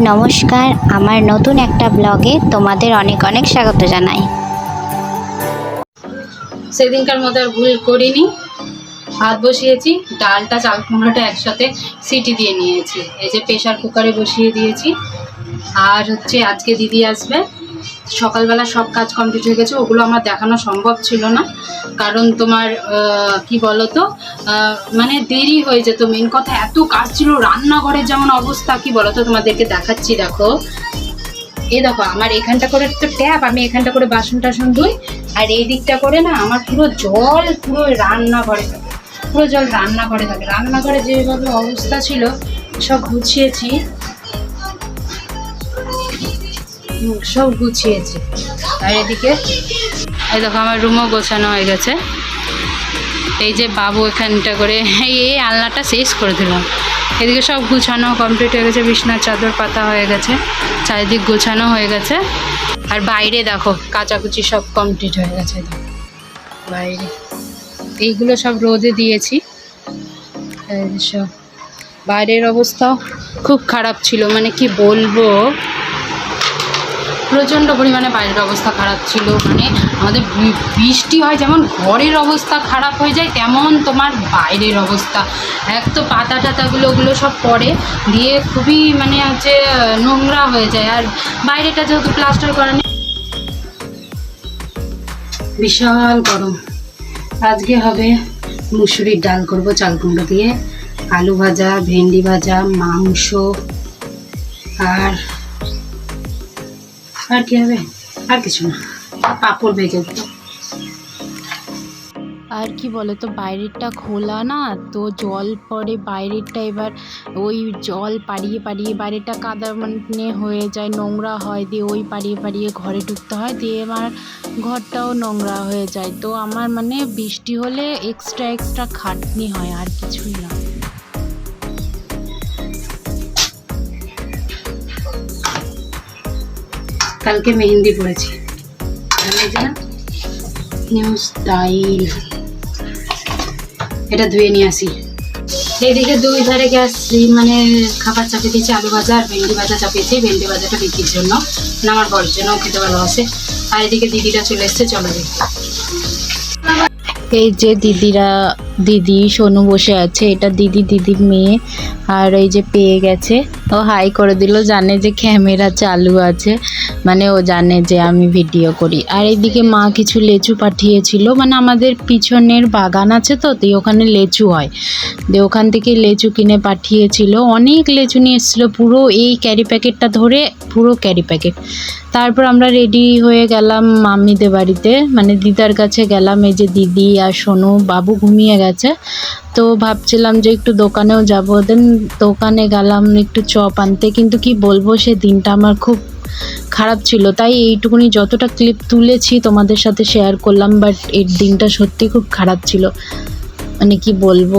নমস্কার, আমার নতুন একটা ব্লগে তোমাদের অনেক অনেক স্বাগত জানাই। সেদিনকার মতো আর ভুল করিনি। ভাত বসিয়েছি, ডালটা, চাল কুমড়োটা একসাথে সিটি দিয়ে নিয়েছি। এই যে প্রেশার কুকারে বসিয়ে দিয়েছি। আর হচ্ছে আজকে দিদি আসবে। সকালবেলা সব কাজ কমপ্লিট হয়ে গেছে, ওগুলো আমার দেখানো সম্ভব ছিল না। কারণ তোমার কি বলো তো মানে দেরি হয়ে যেত মেন কথা, এত কাজ ছিল, রান্নাঘরের যেমন অবস্থা, কি বলো তো তোমাদেরকে দেখাচ্ছি, দেখো। এই দেখো, আমার এখানটা করে তো ট্যাপ আমি এখানটা করে বাসন টাসন ধুই, আর এই দিকটা করে না, আমার পুরো জল পুরো রান্নাঘরে থাকে, পুরো জল রান্নাঘরে থাকে। রান্নাঘরে যেভাবে অবস্থা ছিল, সব গুছিয়েছি। সব গুছিয়েছি। আর এদিকে? এই দেখো, আমার রুমও গোছানো হয়ে গেছে। এই যে বাবু এখানটা করে, এই আলনাটা শেষ করে দিলাম। এদিকে সব গুছানো কমপ্লিট হয়ে গেছে, বিছনার চাদর পাতা হয়ে গেছে, চারিদিক গোছানো হয়ে গেছে। আর বাইরে দেখো, কাচাকুচি সব কমপ্লিট হয়ে গেছে বাইরে। এইগুলো সব রোদে দিয়েছি। সব। বাইরের অবস্থাও খুব খারাপ ছিল মানে কি বলব? প্রচণ্ড পরিমাণে বাইরের অবস্থা খারাপ ছিল। মানে আমাদের বৃষ্টি হয়, যেমন ঘরের অবস্থা খারাপ হয়ে যায়, তেমন তোমার বাইরের অবস্থা। এক তো পাতা টাতাগুলো, ওগুলো সব পড়ে, দিয়ে খুবই মানে হচ্ছে, নোংরা হয়ে যায়। আর বাইরেটা যেহেতু প্লাস্টার করা নেই। বিশাল গরম। আজকে হবে মুসুরির ডাল করব চাল কুমড়ো দিয়ে। আলু ভাজা, ভেন্ডি ভাজা, মাংস, আর আর কি হবে? আর কিছু না। পাঁপড় ভেজে আর কি বলে তো, বাইরেরটা খোলা না, তো জল পড়ে বাইরেরটা এবার ওই জল পাড়িয়ে পাড়িয়ে বাইরেটা কাদা মানে হয়ে যায়, নোংরা হয় দিয়ে ওই পাড়িয়ে পাড়িয়ে ঘরে ঢুকতে হয়, দিয়ে আমার ঘরটাও নোংরা হয়ে যায়। তো আমার মানে বৃষ্টি হলে এক্সট্রা এক্সট্রা খাটনি হয়, আর কিছুই না। কালকে মেহেন্দি পড়েছি নিউ স্টাইল এটা ধুয়ে নিয়ে আসি। এদিকে দুই ধারে গ্যাস মানে খাবার চাপিয়ে দিয়েছি আলু ভাজা আর ভেন্ডি ভাজা চাপিয়েছি। ভেন্ডি ভাজাটা বিক্রির জন্য আমার বরের জন্য খেতে ভালোবাসে। আর এদিকে দিদিরা চলে এসছে, চলো এই যে দিদিরা দিদি সোনু বসে আছে, এটা দিদি, দিদির মেয়ে, আর এই যে পেয়ে গেছে। ও হাই করে দিল, জানে যে ক্যামেরা চালু আছে মানে ও জানে যে আমি ভিডিও করি। আর এইদিকে মা কিছু লেচু পাঠিয়েছিল মানে আমাদের পিছনের বাগান আছে তো তো ওখানে লেচু হয়। দিয়ে ওখান থেকে লেচু কিনে পাঠিয়েছিল, অনেক লেচু নিয়ে এসেছিল, পুরো এই ক্যারি প্যাকেটটা ধরে, পুরো ক্যারি প্যাকেট তারপর আমরা রেডি হয়ে গেলাম মামিদের বাড়িতে মানে দিদার কাছে গেলাম, এই যে দিদি আর সোনু, বাবু ঘুমিয়ে গেছে তো ভাবছিলাম যে একটু দোকানেও যাব। দেন দোকানে গেলাম একটু চপ আনতে। কিন্তু কি বলব, সে দিনটা আমার খুব খারাপ ছিল। তাই এইটুকুনি যতটা ক্লিপ তুলেছি তোমাদের সাথে শেয়ার করলাম বাট এর দিনটা সত্যি খুব খারাপ ছিল। মানে কি বলব?